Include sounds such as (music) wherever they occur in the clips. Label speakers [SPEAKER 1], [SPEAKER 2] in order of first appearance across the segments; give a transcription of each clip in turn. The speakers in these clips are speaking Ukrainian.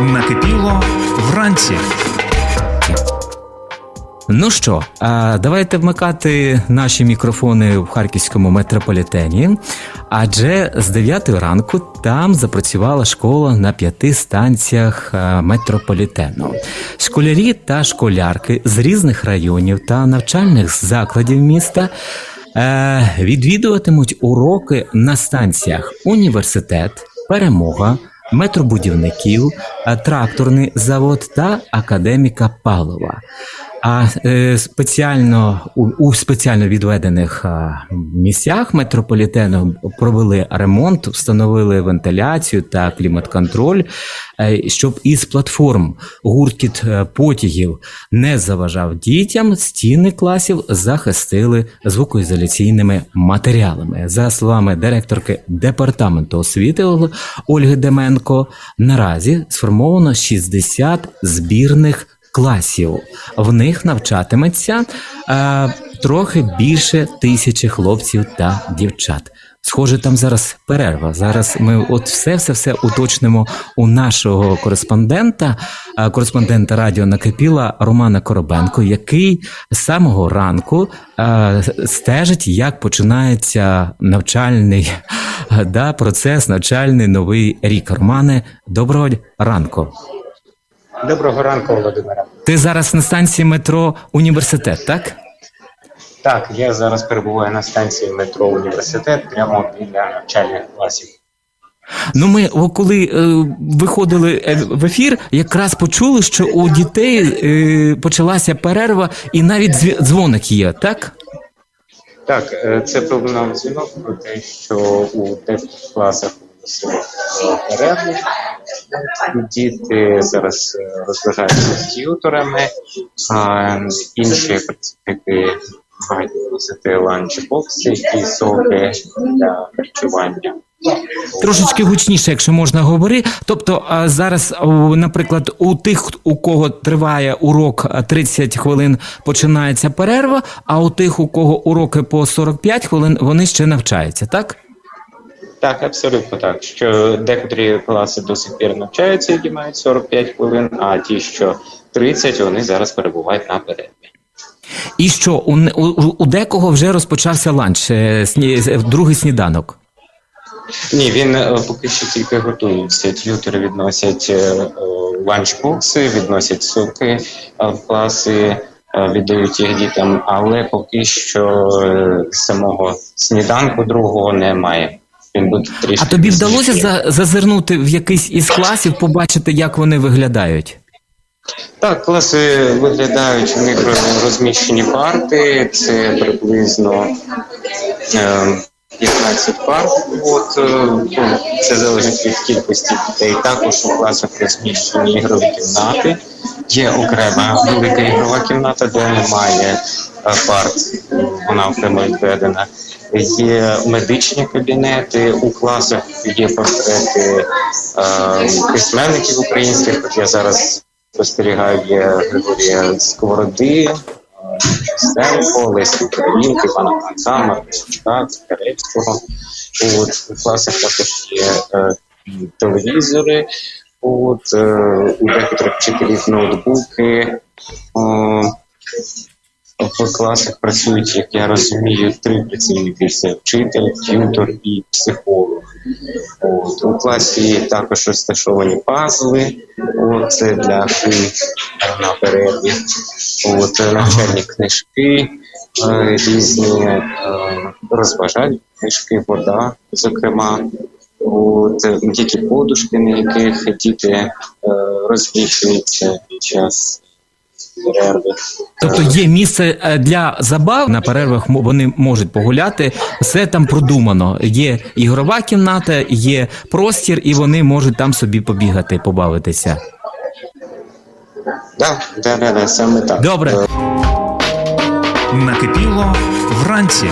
[SPEAKER 1] Накипіло вранці.
[SPEAKER 2] Ну що, давайте вмикати наші мікрофони в харківському метрополітені. Адже з 9 ранку там запрацювала школа на п'яти станціях е, метрополітену. Школярі та школярки з різних районів та навчальних закладів міста е, відвідуватимуть уроки на станціях Університет, Перемога, метробудівників, е, тракторний завод та академіка Павлова. А е, спеціально у, спеціально відведених місцях метрополітену провели ремонт, встановили вентиляцію та клімат-контроль, е, щоб із платформ гуркіт е, потягів не заважав дітям. Стіни класів захистили звукоізоляційними матеріалами. За словами директорки департаменту освіти Ол- Ольги Деменко, наразі сформовано 60 збірних класів. В них навчатиметься е, трохи більше тисячі хлопців та дівчат. Схоже, там зараз перерва. Зараз ми от все все все уточнимо у нашого кореспондента, е, кореспондента радіо накипіла Романа Коробенко, який з самого ранку е, стежить, як починається навчальний е, да, процес, навчальний новий рік. Романе, доброго ранку.
[SPEAKER 3] Доброго ранку, Володимира.
[SPEAKER 2] Ти зараз на станції метро університет, так?
[SPEAKER 3] Так, я зараз перебуваю на станції метро університет прямо біля навчальних класів.
[SPEAKER 2] Ну, ми о, коли е, виходили е, в ефір, якраз почули, що у дітей е, почалася перерва, і навіть дзві- дзвоник є, так?
[SPEAKER 3] Так, е, це пролунав дзвінок про те, що у деяких класах оголосили перерву. Діти зараз е, розважаються з т'юторами, а інші працівники мають носити ланчбокси і соки для харчування.
[SPEAKER 2] Трошечки гучніше, якщо можна говорити. Тобто зараз, наприклад, у тих, у кого триває урок а, 30 хвилин, починається перерва, а у тих, у кого уроки по 45 хвилин, вони ще навчаються, так?
[SPEAKER 3] Так, абсолютно так. Що декотрі класи до сих пір навчаються, які мають 45 хвилин, а ті, що 30, вони зараз перебувають на перерві.
[SPEAKER 2] І що у, у, у декого вже розпочався ланч, е, сні, е, другий сніданок.
[SPEAKER 3] Ні, він е, поки що тільки готується. Т'ютери відносять ланчбокси, відносять соки в класи, віддають їх дітям, але поки що самого сніданку другого немає. Він буде трішки.
[SPEAKER 2] А тобі вдалося за, зазирнути в якийсь із класів, побачити, як вони виглядають?
[SPEAKER 3] Так, класи виглядають, у них розміщені парти, це приблизно е, 15 парт. От, е, ну, це залежить від кількості дітей. Також у класах розміщені ігрові кімнати. Є окрема велика ігрова кімната, де немає е, парт, вона окремо відведена. Є медичні кабінети, у класах є портрети е, письменників українських. От я зараз спостерігаю є Григорія Сковороди, е, Стенко, Лесі Українки, Івана Франка, Марчука, Карецького. У класах також є е, телевізори, от, е, у декотрих вчителів ноутбуки. Е, в класах працюють, як я розумію, три працівники: це вчитель, т'ютор і психолог. От, у класі також розташовані пазли, от, це для гри на перерві. От, навчальні книжки, е, різні е, розважальні книжки, вода, зокрема. От, е, діті подушки, на яких діти е, розміщуються під час.
[SPEAKER 2] Тобто є місце е, для забав на перервах вони можуть погуляти. Все там продумано. Є ігрова кімната, є простір, і вони можуть там собі побігати, побавитися.
[SPEAKER 3] Да, да, да, да, саме так.
[SPEAKER 2] Добре.
[SPEAKER 3] Е,
[SPEAKER 1] Накипіло вранці.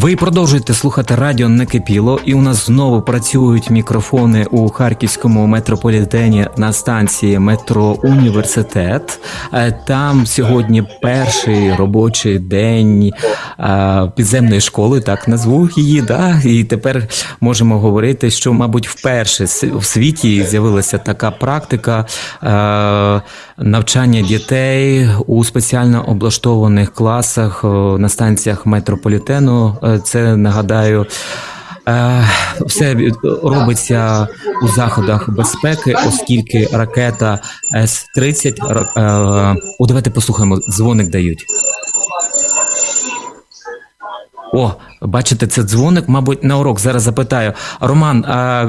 [SPEAKER 2] Ви продовжуєте слухати радіо Некипіло, і у нас знову працюють мікрофони у харківському метрополітені на станції метро Університет. Е, Там сьогодні перший робочий день е, підземної школи, так назву її. Да? І тепер можемо говорити, що, мабуть, вперше в світі з'явилася така практика е, навчання дітей у спеціально облаштованих класах на станціях метрополітену. Е, Це нагадаю. е, Все робиться у заходах безпеки, оскільки ракета С-30. е, О, давайте послухаємо, дзвоник дають. О, бачите, це дзвоник, мабуть, на урок. Зараз запитаю. Роман,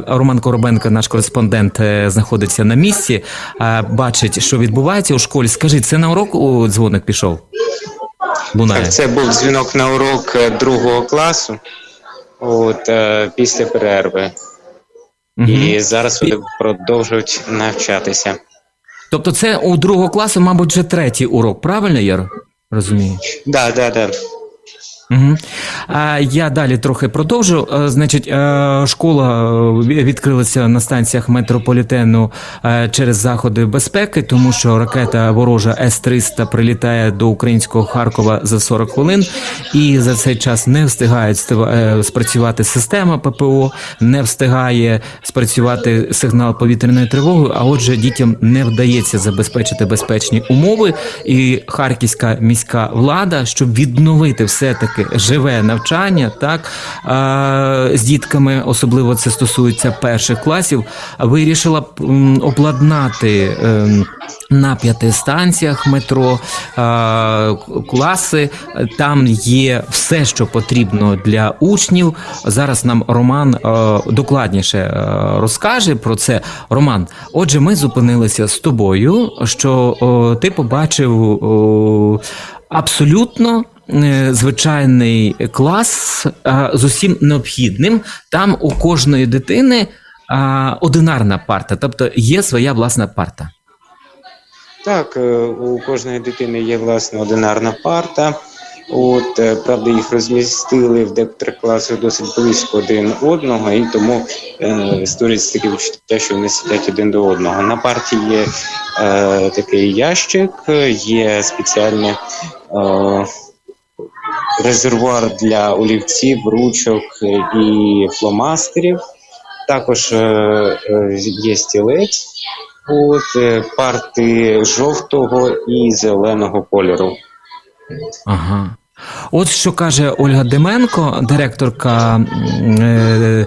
[SPEAKER 2] Роман Коробенко, наш кореспондент, знаходиться на місці, бачить, що відбувається у школі. Скажіть, це на урок у дзвоник пішов? Лунає.
[SPEAKER 3] Так, це був дзвінок на урок е, другого класу. От е, після перерви.
[SPEAKER 2] Угу.
[SPEAKER 3] І зараз вони продовжують навчатися.
[SPEAKER 2] Тобто, це у другого класу, мабуть, вже третій урок, правильно, я розумію?
[SPEAKER 3] Да, да, да.
[SPEAKER 2] Угу. А я далі трохи продовжу. Е, Значить, е, школа е, відкрилася на станціях метрополітену через заходи безпеки, тому що ракета ворожа С-300 прилітає до українського Харкова за 40 хвилин, і за цей час не встигає спрацювати система ППО, не встигає спрацювати сигнал повітряної тривоги. А отже, дітям не вдається забезпечити безпечні умови. І харківська міська влада, щоб відновити все таки живе навчання, так з дітками, особливо це стосується перших класів, вирішила обладнати. ем, на п'яти станціях метро класи там є все, що потрібно для учнів. Зараз нам Роман е, докладніше е, розкаже про це. Роман, отже, ми зупинилися з тобою, що ти побачив абсолютно. Е, Звичайний клас з усім необхідним. Там у кожної дитини одинарна парта, тобто є своя власна парта.
[SPEAKER 3] Так, е, у кожної дитини є власна одинарна парта. От, е, правда, їх розмістили в декотрих класах досить близько один одного, і тому е, створюється таке відчуття, що вони сидять один до одного. На парті є е, такий ящик, є спеціальний е, резервуар для олівців, ручок і фломастерів. Також е, е, є стілець. От е, парти жовтого і зеленого кольору.
[SPEAKER 2] Ага. От що каже Ольга Деменко, директорка е,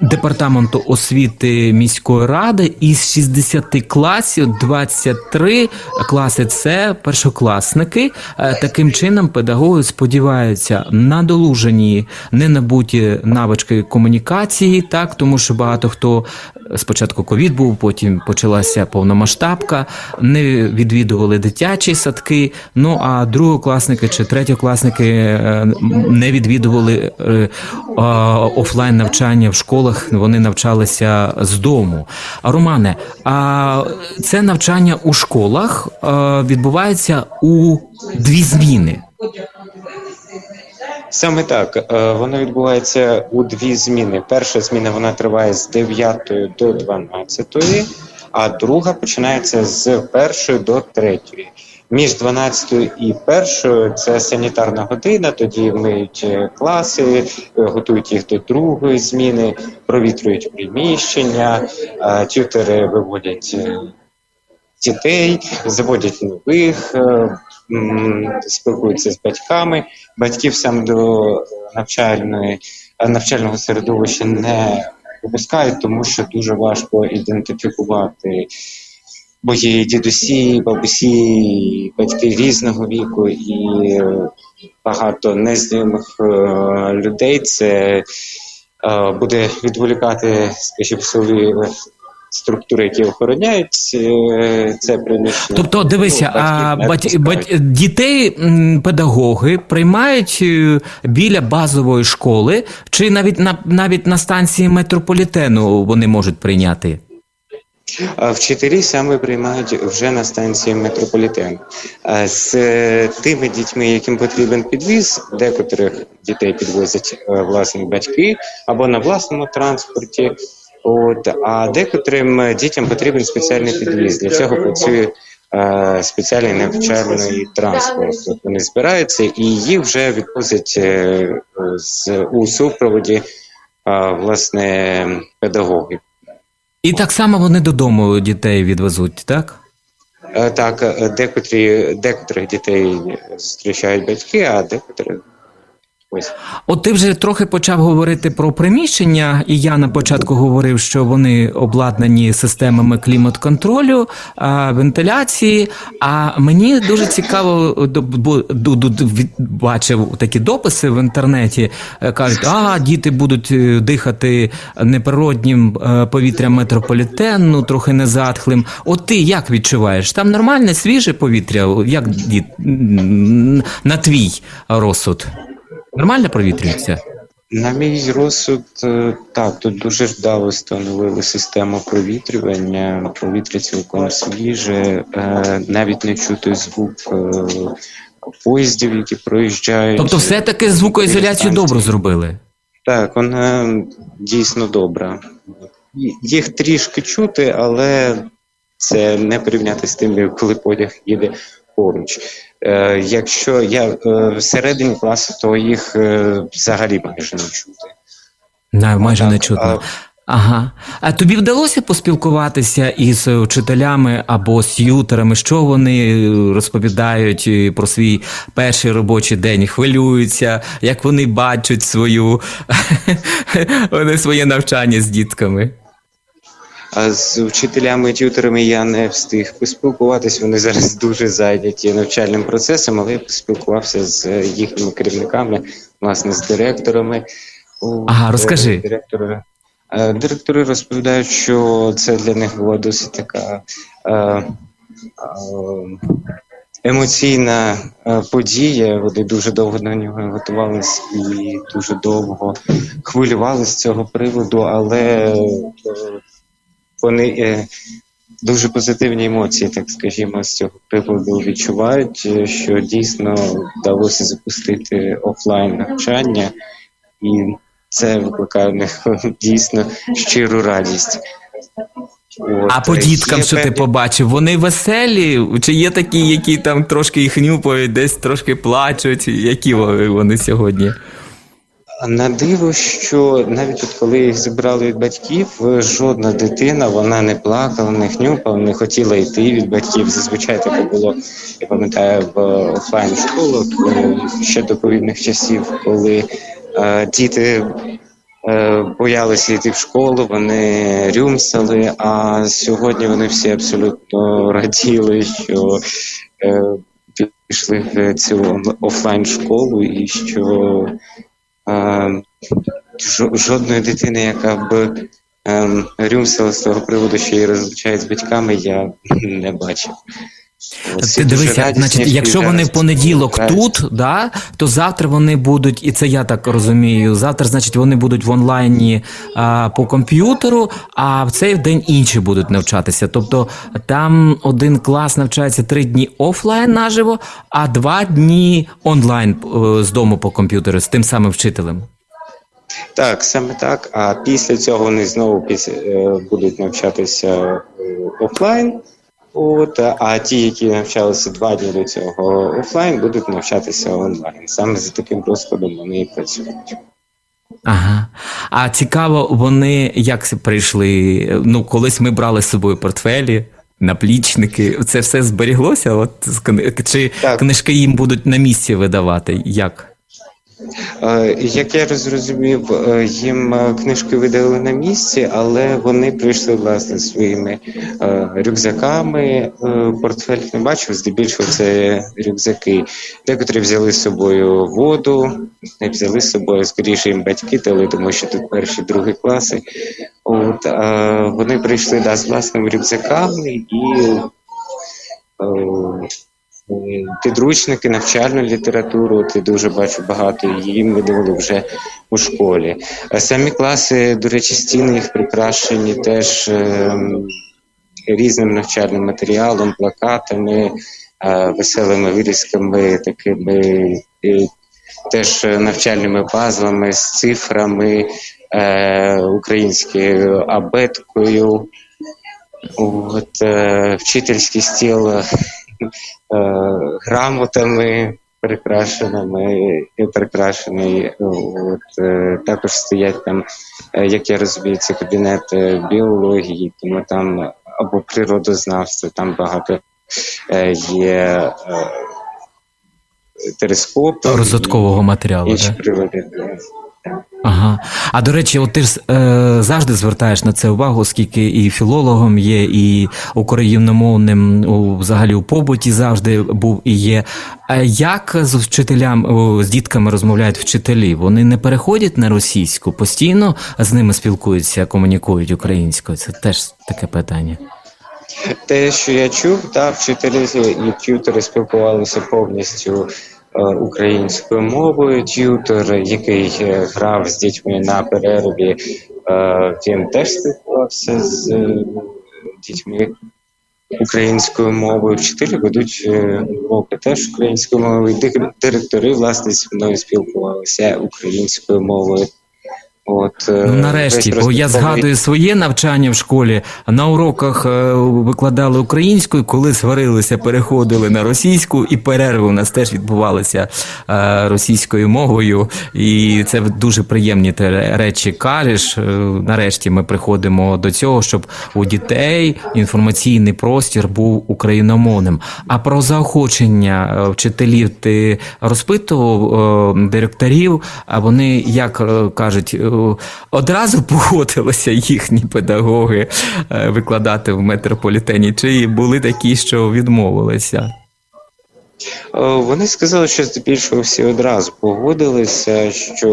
[SPEAKER 2] департаменту освіти міської ради, із 60 класів 23 класи це першокласники. Е, Таким чином, педагоги сподіваються на долужені ненабуті навички комунікації, так тому що багато хто спочатку ковід був, потім почалася повномасштабка, не відвідували дитячі садки. Ну а другокласники чи третьокласники е, не відвідували е, офлайн навчання в школах. Вони навчалися з дому. А Романе, а це навчання у школах е, відбувається у дві зміни.
[SPEAKER 3] Саме так, е, воно відбувається у дві зміни. Перша зміна вона триває з 9 до 12, а друга починається з 1 до 3. Між 12 і 1 це санітарна година, тоді миють е, класи, е, готують їх до другої зміни, провітрюють приміщення, тютери виводять е, дітей, заводять нових, спілкуються з батьками. Батьків саме до навчальної навчального середовища не випускають, тому що дуже важко ідентифікувати. Бо є і дідусі, бабусі, і батьки різного віку, і багато незнайомих е, людей. Це е, буде відволікати, скажімо, силові структури, які охороняють е, це приміщення.
[SPEAKER 2] Тобто, дивися,
[SPEAKER 3] Ну,
[SPEAKER 2] а бать, бать, дітей педагоги приймають біля базової школи, чи навіть на навіть на станції метрополітену вони можуть прийняти?
[SPEAKER 3] Вчителі саме приймають вже на станції метрополітен. З е, тими дітьми, яким потрібен підвіз, декотрих дітей підвозять е, власні батьки або на власному транспорті. От, а декотрим дітям потрібен спеціальний підвіз. Для цього працює е, спеціальний навчальний транспорт. Вони збираються і їх вже відвозять з, у супроводі е, власне педагогів.
[SPEAKER 2] І так само вони додому дітей відвезуть, так?
[SPEAKER 3] Е, Так, е, декотрі, декотрих дітей зустрічають батьки, а декотрих ось.
[SPEAKER 2] От ти вже трохи почав говорити про приміщення, і я на початку говорив, що вони обладнані системами клімат-контролю, вентиляції. А мені дуже цікаво, бачив такі дописи в інтернеті. е, Кажуть, а діти будуть е, дихати неприроднім е, повітрям метрополітену, трохи незатхлим. От ти як відчуваєш? Там нормальне свіже повітря? Як на твій розсуд? Нормально провітрюється?
[SPEAKER 3] На мій розсуд, е, так, тут дуже вдало встановили систему провітрювання. Повітря цілком свіже, навіть не чути звук е, поїздів, які проїжджають.
[SPEAKER 2] Тобто, все-таки звукоізоляцію добре зробили.
[SPEAKER 3] Так, вона дійсно добра. Їх трішки чути, але це не порівняти з тим, коли потяг їде поруч. Е, якщо я е, всередині класу, то їх е, взагалі майже не чути.
[SPEAKER 2] Не, майже не
[SPEAKER 3] Так,
[SPEAKER 2] чутно. Ага. А тобі вдалося поспілкуватися із вчителями або з ютерами? Що вони розповідають е, про свій перший робочий день? Хвилюються, як вони бачать свою (laughs) вони своє навчання з дітками?
[SPEAKER 3] А з вчителями і тюторами я не встиг поспілкуватись. Вони зараз (laughs) дуже зайняті навчальним процесом, але я поспілкувався з їхніми керівниками, власне, з директорами.
[SPEAKER 2] Ага, розкажи.
[SPEAKER 3] е, Директори, е, директори розповідають, що це для них була досить така е, е, емоційна подія. Вони дуже довго до нього готувалися і дуже довго хвилювалися з цього приводу, але вони е, дуже позитивні емоції, так скажімо, з цього приводу відчувають, е, що дійсно вдалося запустити офлайн навчання, і це викликає в них (laughs) дійсно щиру радість. От,
[SPEAKER 2] А по
[SPEAKER 3] е,
[SPEAKER 2] діткам, що ти побачив, вони веселі? Чи є такі, які там трошки їх нюпають, десь трошки плачуть? Які вони сьогодні?
[SPEAKER 3] На диво, що навіть от коли їх забрали від батьків, жодна дитина вона не плакала, не хнюпала, не хотіла йти від батьків. Зазвичай таке було, я пам'ятаю, в офлайн школах е, ще до ковідних часів, коли е, діти е, боялися йти в школу, вони рюмсали. А сьогодні вони всі абсолютно раділи, що е, пішли в цю офлайн школу і що жодної дитини, яка б ем, рюмсила з того приводу, що її розлучають з батьками, я (laughs) не бачив. Всі
[SPEAKER 2] Ти дивися, значить, якщо вони в понеділок тут, да, то завтра вони будуть, і це я так розумію. Завтра, значить, вони будуть в онлайні а, по комп'ютеру, а в цей день інші будуть навчатися. Тобто там один клас навчається три дні офлайн наживо, а два дні онлайн е, з дому по комп'ютеру з тим самим вчителем.
[SPEAKER 3] Так, саме так. А після цього вони знову після, е, будуть навчатися е, офлайн. От, а ті, які навчалися два дні до цього офлайн, будуть навчатися онлайн. Саме за таким розкладом вони і працюють.
[SPEAKER 2] Ага. А цікаво, вони як прийшли? Ну, колись ми брали з собою портфелі, наплічники. Це все зберіглося? От чи
[SPEAKER 3] Так.
[SPEAKER 2] книжки їм будуть на місці видавати? Як?
[SPEAKER 3] Е, Як я зрозумів, е, їм е, книжки видали на місці, але вони прийшли власне своїми рюкзаками. Портфель не бачив, здебільшого це рюкзаки. Декотрі взяли з собою воду, не взяли з собою, скоріше їм батьки дали, тому що тут перші, другі класи. От вони прийшли да, з власними рюкзаками і. Е, Е, Підручники, навчальну літературу, ти дуже бачу багато їм видавали вже у школі. А Самі класи, до речі, стіни їх прикрашені теж ем, різним навчальним матеріалом, плакатами, е, веселими вирізками, такими е, теж навчальними пазлами з цифрами, е, українською абеткою. От, е, вчительський стіл е, грамотами прикрашеними, і прикрашений. От, е, також стоять там, е, як я розумію, це кабінет е, біології, тому там або природознавства, там багато е, є е, телескопів.
[SPEAKER 2] Розвиткового матеріалу.
[SPEAKER 3] інші
[SPEAKER 2] Да?
[SPEAKER 3] прилади.
[SPEAKER 2] Ага. А до речі, от ти ж е, завжди звертаєш на це увагу, оскільки і філологом є, і україномовним у, взагалі у побуті завжди був і є. А як з вчителям, о, з дітками розмовляють вчителі? Вони не переходять на російську, постійно з ними спілкуються, комунікують українською. Це теж таке питання.
[SPEAKER 3] Те, що я чув, та вчителі і т'ютери спілкувалися повністю українською мовою. Т'ютер, який е, грав з дітьми на перерві, е, він теж спілкувався з е, дітьми українською мовою. Вчителі ведуть е, уроки теж українською мовою. Дир- Директори, власне, зі мною спілкувалися українською мовою. От, е,
[SPEAKER 2] Ну, нарешті, бо я згадую своє навчання в школі. На уроках е, викладали українською, коли сварилися, переходили на російську, і перерви у нас теж відбувалися е, російською мовою. І це дуже приємні речі кажеш. Нарешті ми приходимо до цього, щоб у дітей інформаційний простір був україномовним. А про заохочення вчителів ти розпитував директорів, а вони як кажуть, одразу (laughs) погодилися їхні педагоги е, викладати в метрополітені, чи були такі, що відмовилися?
[SPEAKER 3] Е, Вони сказали, що здебільшого всі одразу погодилися, що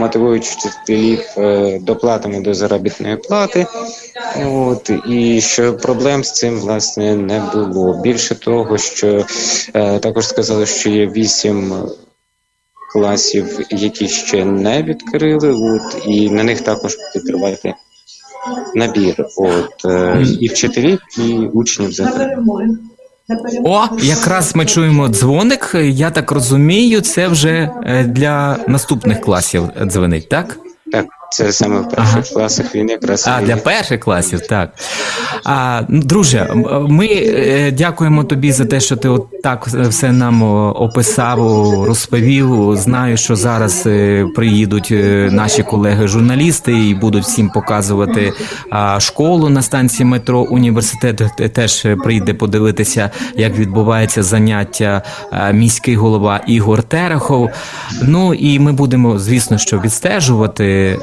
[SPEAKER 3] мотивують вчителів е, доплатами до заробітної плати, от, і що проблем з цим власне не було. Більше того, що також сказали, що є вісім класів, які ще не відкрили, от, і на них також буде тривати набір. От, е, і вчителів, і учнів загалом.
[SPEAKER 2] О, якраз ми чуємо дзвоник. Я так розумію, це вже е, для наступних класів дзвонить, так?
[SPEAKER 3] Так, це саме в перших
[SPEAKER 2] Ага.
[SPEAKER 3] класах він якраз
[SPEAKER 2] А
[SPEAKER 3] і-
[SPEAKER 2] для перших класів, так. А, друже, ми е, дякуємо тобі за те, що ти от так все нам описав, розповів. Знаю, що зараз е, приїдуть е, наші колеги-журналісти і будуть всім показувати школу на станції метро. Університет теж прийде подивитися, як відбувається заняття міський голова Ігор Терехов. Ну і ми будемо, звісно, що відстежувати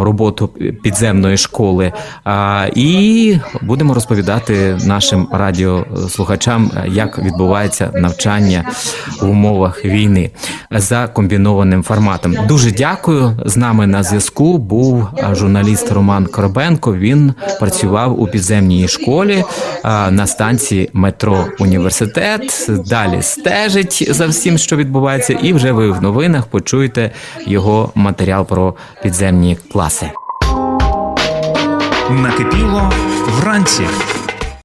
[SPEAKER 2] роботу підземної школи. А, будемо розповідати нашим радіослухачам, як відбувається навчання в умовах війни за комбінованим форматом. Дуже дякую. З нами на зв'язку був журналіст Роман Коробенко. Він працював у підземній школі на станції метро Університет. Далі стежить за всім, що відбувається, і вже ви в новинах почуєте його матеріал про підземні класи.
[SPEAKER 1] Накипіло вранці.